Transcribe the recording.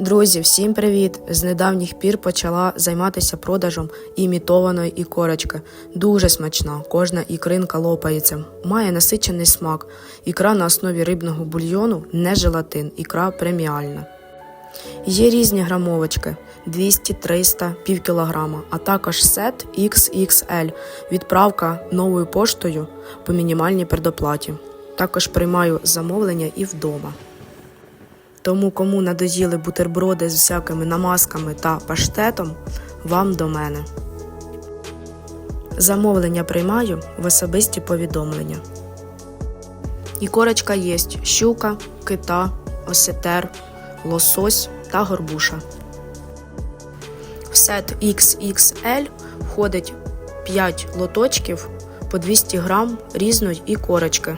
Друзі, всім привіт! З недавніх пір почала займатися продажем імітованої ікорочки. Дуже смачна, кожна ікринка лопається. Має насичений смак. Ікра на основі рибного бульйону, не желатин, ікра преміальна. Є різні грамовочки 200, 300, пів кілограма, а також сет XXL, відправка новою поштою по мінімальній предоплаті. Також приймаю замовлення і вдома. Тому кому надоїли бутерброди з всякими намазками та паштетом, вам до мене. Замовлення приймаю в особисті повідомлення. І корочка є щука, кита, осетер, лосось та горбуша. В сет XXL входить 5 лоточків по 200 грам різної і корочки.